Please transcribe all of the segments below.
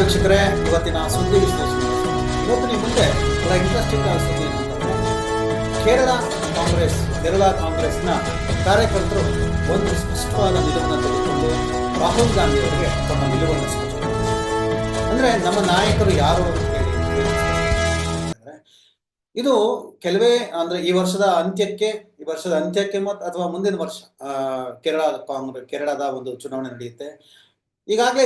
ವೀಕ್ಷಕರೇ, ಇವತ್ತಿನ ಸುದ್ದಿ ವಿಶ್ಲೇಷಣೆ ಇವತ್ತು ನಿಮ್ಮ ಮುಂದೆ ಬಹಳ ಇಂಟ್ರೆಸ್ಟಿಂಗ್ ಆದ ಸುದ್ದಿ ಕೇರಳ ಕಾಂಗ್ರೆಸ್, ಕೇರಳ ಕಾಂಗ್ರೆಸ್ನ ಕಾರ್ಯಕರ್ತರು ಒಂದು ಸ್ಪಷ್ಟವಾದ ನಿಲುವನ್ನು ತೆಗೆದುಕೊಂಡು ರಾಹುಲ್ ಗಾಂಧಿ ಅವರಿಗೆ ತಮ್ಮ ನಿಲುವನ್ನು ಅಂದ್ರೆ ನಮ್ಮ ನಾಯಕರು ಯಾರು ಅಂತ ಹೇಳಿ. ಇದು ಕೆಲವೇ ಅಂದ್ರೆ ಈ ವರ್ಷದ ಅಂತ್ಯಕ್ಕೆ, ಈ ವರ್ಷದ ಅಂತ್ಯಕ್ಕೆ ಮತ್ತು ಅಥವಾ ಮುಂದಿನ ವರ್ಷ ಕೇರಳ ಕಾಂಗ್ರೆಸ್ ಕೇರಳದ ಒಂದು ಚುನಾವಣೆ ನಡೆಯುತ್ತೆ ಈಗಾಗಲೇ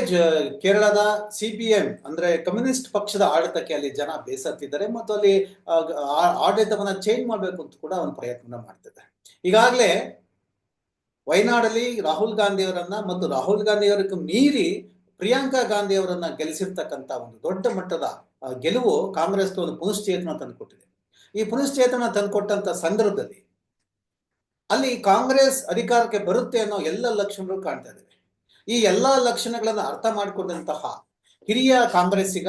ಕೇರಳದ ಸಿ ಪಿ ಎಂ, ಅಂದ್ರೆ ಕಮ್ಯುನಿಸ್ಟ್ ಪಕ್ಷದ ಆಡಳಿತಕ್ಕೆ ಅಲ್ಲಿ ಜನ ಬೇಸತ್ತಿದ್ದಾರೆ ಮತ್ತು ಅಲ್ಲಿ ಆಡಳಿತವನ್ನ ಚೇಂಜ್ ಮಾಡಬೇಕು ಅಂತ ಕೂಡ ಒಂದು ಪ್ರಯತ್ನ ಮಾಡ್ತಿದ್ದಾರೆ. ಈಗಾಗಲೇ ವಯನಾಡಲ್ಲಿ ರಾಹುಲ್ ಗಾಂಧಿಯವರನ್ನ ಮತ್ತು ರಾಹುಲ್ ಗಾಂಧಿ ಅವರಿಗೆ ಮೀರಿ ಪ್ರಿಯಾಂಕಾ ಗಾಂಧಿ ಅವರನ್ನ ಗೆಲ್ಲಿಸಿರ್ತಕ್ಕಂತ ಒಂದು ದೊಡ್ಡ ಮಟ್ಟದ ಗೆಲುವು ಕಾಂಗ್ರೆಸ್ ಒಂದು ಪುನಶ್ಚೇತನ ತಂದುಕೊಟ್ಟಿದೆ. ಈ ಪುನಶ್ಚೇತನ ತಂದುಕೊಟ್ಟಂತ ಸಂದರ್ಭದಲ್ಲಿ ಅಲ್ಲಿ ಕಾಂಗ್ರೆಸ್ ಅಧಿಕಾರಕ್ಕೆ ಬರುತ್ತೆ ಅನ್ನೋ ಎಲ್ಲ ಲಕ್ಷಣಗಳು ಕಾಣ್ತಾ ಇದ್ದಾವೆ ಈ ಎಲ್ಲಾ ಲಕ್ಷಣಗಳನ್ನು ಅರ್ಥ ಮಾಡಿಕೊಂಡಂತಹ ಹಿರಿಯ ಕಾಂಗ್ರೆಸ್ಸಿಗ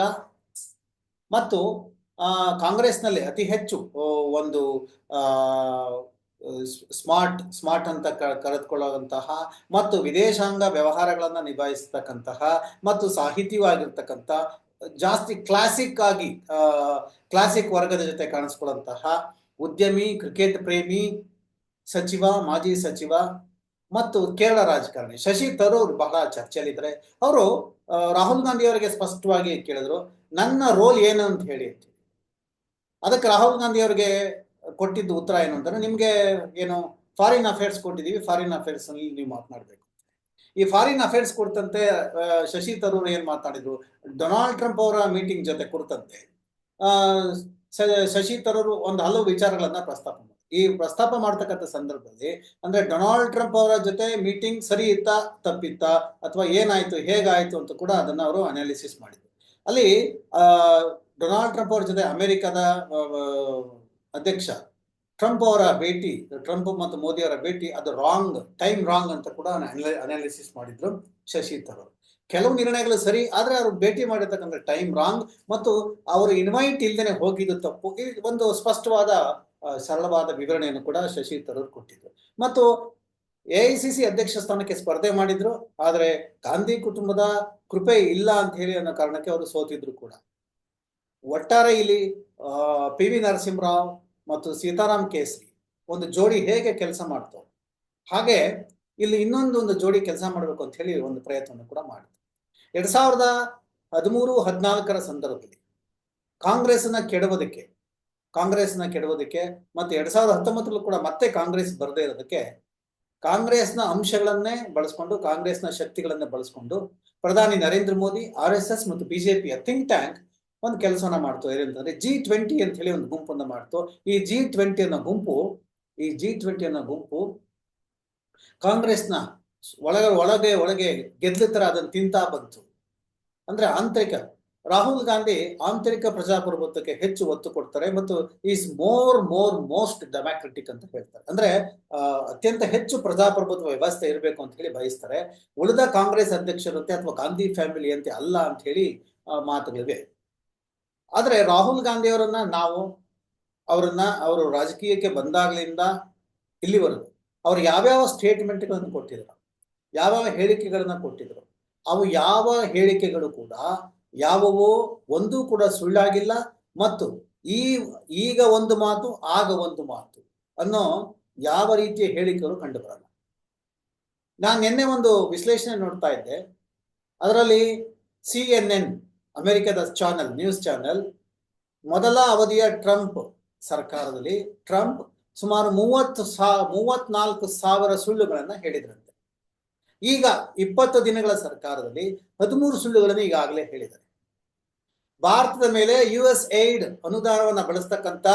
ಮತ್ತು ಕಾಂಗ್ರೆಸ್ನಲ್ಲಿ ಅತಿ ಹೆಚ್ಚು ಒಂದು ಸ್ಮಾರ್ಟ್ ಸ್ಮಾರ್ಟ್ ಅಂತ ಕರೆದುಕೊಳ್ಳುವಂತಹ ಮತ್ತು ವಿದೇಶಾಂಗ ವ್ಯವಹಾರಗಳನ್ನು ನಿಭಾಯಿಸ್ತಕ್ಕಂತಹ ಮತ್ತು ಸಾಹಿತ್ಯವಾಗಿರ್ತಕ್ಕಂಥ ಜಾಸ್ತಿ ಕ್ಲಾಸಿಕ್ ಆಗಿ ಕ್ಲಾಸಿಕ್ ವರ್ಗದ ಜೊತೆ ಕಾಣಿಸ್ಕೊಳ್ಳುವಂತಹ ಉದ್ಯಮಿ ಕ್ರಿಕೆಟ್ ಪ್ರೇಮಿ ಸಚಿವ, ಮಾಜಿ ಸಚಿವ ಮತ್ತು ಕೇರಳ ರಾಜಕಾರಣಿ ಶಶಿ ತರೂರ್ ಬಹಳ ಚರ್ಚೆಯಲ್ಲಿದ್ದಾರೆ ಅವರು ರಾಹುಲ್ ಗಾಂಧಿ ಅವರಿಗೆ ಸ್ಪಷ್ಟವಾಗಿ ಕೇಳಿದ್ರು, ನನ್ನ ರೋಲ್ ಏನು ಅಂತ ಹೇಳಿ ಅದಕ್ಕೆ ರಾಹುಲ್ ಗಾಂಧಿ ಅವರಿಗೆ ಕೊಟ್ಟಿದ್ದ ಉತ್ತರ ಏನು ಅಂತಂದ್ರೆ, ನಿಮ್ಗೆ ಏನು ಫಾರಿನ್ ಅಫೇರ್ಸ್ ಕೊಟ್ಟಿದ್ದೀವಿ ಫಾರಿನ್ ಅಫೇರ್ಸ್ ಅಲ್ಲಿ ನೀವು ಮಾತನಾಡಬೇಕು. ಈ ಫಾರಿನ್ ಅಫೇರ್ಸ್ ಕುರಿತಂತೆ ಶಶಿ ತರೂರ್ ಏನ್ ಮಾತಾಡಿದ್ರು, ಡೊನಾಲ್ಡ್ ಟ್ರಂಪ್ ಅವರ ಮೀಟಿಂಗ್ ಜೊತೆ ಕುರಿತಂತೆ ಶಶಿ ತರೂರ್ ಒಂದು ಹಲವು ವಿಚಾರಗಳನ್ನ ಪ್ರಸ್ತಾಪ ಈ ಪ್ರಸ್ತಾಪ ಮಾಡ್ತಕ್ಕಂಥ ಸಂದರ್ಭದಲ್ಲಿ, ಅಂದ್ರೆ ಡೊನಾಲ್ಡ್ ಟ್ರಂಪ್ ಅವರ ಜೊತೆ ಮೀಟಿಂಗ್ ಸರಿ ಇತ್ತಾ, ತಪ್ಪಿತ್ತಾ, ಅಥವಾ ಏನಾಯ್ತು, ಹೇಗಾಯ್ತು ಅಂತ ಕೂಡ ಅದನ್ನ ಅವರು ಅನಾಲಿಸಿಸ್ ಮಾಡಿದ್ರು. ಅಲ್ಲಿ ಡೊನಾಲ್ಡ್ ಟ್ರಂಪ್ ಅವರ ಜೊತೆ ಅಮೆರಿಕದ ಅಧ್ಯಕ್ಷ, ಟ್ರಂಪ್ ಅವರ ಭೇಟಿ, ಟ್ರಂಪ್ ಮತ್ತು ಮೋದಿ ಅವರ ಭೇಟಿ, ಅದು ರಾಂಗ್ ಟೈಮ್ ರಾಂಗ್ ಅಂತ ಕೂಡ ಅನಾಲಿಸಿಸ್ ಮಾಡಿದ್ರು ಶಶಿ ತರೂರ್ ಕೆಲವು ನಿರ್ಣಯಗಳು ಸರಿ, ಆದ್ರೆ ಅವರು ಭೇಟಿ ಮಾಡಿರ್ತಕ್ಕಂಥ ಟೈಮ್ ರಾಂಗ್ ಮತ್ತು ಅವರು ಇನ್ವೈಟ್ ಇಲ್ದೇನೆ ಹೋಗಿದ್ದು ತಪ್ಪು. ಈ ಒಂದು ಸ್ಪಷ್ಟವಾದ ಸರಳವಾದ ವಿವರಣೆಯನ್ನು ಕೂಡ ಶಶಿ ತರೂರ್ ಕೊಟ್ಟಿದ್ರು. ಮತ್ತು ಎಐಸಿಸಿ ಅಧ್ಯಕ್ಷ ಸ್ಥಾನಕ್ಕೆ ಸ್ಪರ್ಧೆ ಮಾಡಿದ್ರು, ಆದರೆ ಗಾಂಧಿ ಕುಟುಂಬದ ಕೃಪೆ ಇಲ್ಲ ಅಂತ ಹೇಳಿ ಅನ್ನೋ ಕಾರಣಕ್ಕೆ ಅವರು ಸೋತಿದ್ರು ಕೂಡ. ಒಟ್ಟಾರೆ ಇಲ್ಲಿ ಪಿ ವಿ ನರಸಿಂಹರಾವ್ ಮತ್ತು ಸೀತಾರಾಮ್ ಕೇಸರಿ ಒಂದು ಜೋಡಿ ಹೇಗೆ ಕೆಲಸ ಮಾಡ್ತವೆ ಹಾಗೆ ಇಲ್ಲಿ ಇನ್ನೊಂದು ಒಂದು ಜೋಡಿ ಕೆಲಸ ಮಾಡಬೇಕು ಅಂತ ಹೇಳಿ ಒಂದು ಪ್ರಯತ್ನವನ್ನು ಕೂಡ ಮಾಡಿದ್ರು. ಎರಡ್ ಸಾವಿರದ ಹದಿಮೂರು ಹದಿನಾಲ್ಕರ ಸಂದರ್ಭದಲ್ಲಿ ಕಾಂಗ್ರೆಸ್ನ ಕೆಡವೋದಕ್ಕೆ ಕಾಂಗ್ರೆಸ್ನ ಕೆಡುವುದಕ್ಕೆ ಮತ್ತೆ ಎರಡ್ ಸಾವಿರದ ಹತ್ತೊಂಬತ್ತರಲ್ಲೂ ಕೂಡ ಮತ್ತೆ ಕಾಂಗ್ರೆಸ್ ಬರದೇ ಇರೋದಕ್ಕೆ ಕಾಂಗ್ರೆಸ್ನ ಅಂಶಗಳನ್ನೇ ಬಳಸ್ಕೊಂಡು ಕಾಂಗ್ರೆಸ್ನ ಶಕ್ತಿಗಳನ್ನೇ ಬಳಸ್ಕೊಂಡು ಪ್ರಧಾನಿ Narendra Modi, R S S ಮತ್ತು ಬಿಜೆಪಿಯ ಥಿಂಕ್ ಟ್ಯಾಂಕ್ ಒಂದು ಕೆಲಸವನ್ನ ಮಾಡ್ತು. ಏನಂತಂದ್ರೆ ಜಿ ಟ್ವೆಂಟಿ ಅಂತ ಹೇಳಿ ಒಂದು ಗುಂಪನ್ನ ಮಾಡ್ತು. ಈ ಜಿ ಟ್ವೆಂಟಿ ಅನ್ನೋ ಗುಂಪು, ಈ ಜಿ ಟ್ವೆಂಟಿ ಅನ್ನೋ ಗುಂಪು ಕಾಂಗ್ರೆಸ್ನ ಒಳಗೆ ಒಳಗೆ ಒಳಗೆ ಅದನ್ನು ತಿಂತಾ ಬಂತು. ಅಂದ್ರೆ ಆಂತರಿಕ ರಾಹುಲ್ ಗಾಂಧಿ ಆಂತರಿಕ ಪ್ರಜಾಪ್ರಭುತ್ವಕ್ಕೆ ಹೆಚ್ಚು ಒತ್ತು ಕೊಡ್ತಾರೆ ಮತ್ತು is more more most democratic ಅಂತ ಹೇಳ್ತಾರೆ. ಅಂದ್ರೆ ಅತ್ಯಂತ ಹೆಚ್ಚು ಪ್ರಜಾಪ್ರಭುತ್ವ ವ್ಯವಸ್ಥೆ ಇರಬೇಕು ಅಂತ ಹೇಳಿ ಬಯಸ್ತಾರೆ. ಉಳಿದ ಕಾಂಗ್ರೆಸ್ ಅಧ್ಯಕ್ಷರಂತೆ ಅಥವಾ ಗಾಂಧಿ ಫ್ಯಾಮಿಲಿ ಅಂತೆ ಅಲ್ಲ ಅಂತ ಹೇಳಿ ಮಾತುಗಳಿವೆ. ಆದ್ರೆ ರಾಹುಲ್ ಗಾಂಧಿ ಅವರನ್ನ ನಾವು, ಅವರನ್ನ ಅವರು ರಾಜಕೀಯಕ್ಕೆ ಬಂದಾಗಲಿಂದ ಇಲ್ಲಿವರೆಗೂ ಅವ್ರು ಯಾವ್ಯಾವ ಸ್ಟೇಟ್ಮೆಂಟ್ಗಳನ್ನು ಕೊಟ್ಟಿದ್ರು, ಯಾವ್ಯಾವ ಹೇಳಿಕೆಗಳನ್ನ ಕೊಟ್ಟಿದ್ರು, ಅವು ಯಾವ ಹೇಳಿಕೆಗಳು ಕೂಡ ಯಾವುವು ಒಂದೂ ಕೂಡ ಸುಳ್ಳಾಗಿಲ್ಲ ಮತ್ತು ಈ, ಈಗ ಒಂದು ಮಾತು, ಆಗ ಒಂದು ಮಾತು ಅನ್ನೋ ಯಾವ ರೀತಿಯ ಹೇಳಿಕೆಗಳು ಕಂಡು ಬರಲ್ಲ ನಾನು ನಿನ್ನೆ ಒಂದು ವಿಶ್ಲೇಷಣೆ ನೋಡ್ತಾ ಇದ್ದೆ. ಅದರಲ್ಲಿ ಸಿ ಎನ್ ಎನ್, ಅಮೆರಿಕದ ಚಾನೆಲ್, ನ್ಯೂಸ್ ಚಾನೆಲ್, ಮೊದಲ ಅವಧಿಯ ಟ್ರಂಪ್ ಸರ್ಕಾರದಲ್ಲಿ ಟ್ರಂಪ್ ಸುಮಾರು ಮೂವತ್ತು ಸಾ, ಮೂವತ್ನಾಲ್ಕು ಸಾವಿರ ಸುಳ್ಳುಗಳನ್ನು ಹೇಳಿದ್ರಂತೆ. ಈಗ ಇಪ್ಪತ್ತು ದಿನಗಳ ಸರ್ಕಾರದಲ್ಲಿ ಹದಿಮೂರು ಸುಳ್ಳುಗಳನ್ನು ಈಗಾಗಲೇ ಹೇಳಿದ್ದಾರೆ. ಭಾರತದ ಮೇಲೆ ಯು ಎಸ್ ಏಡ್ ಅನುದಾನವನ್ನ ಬಳಸ್ತಕ್ಕಂತ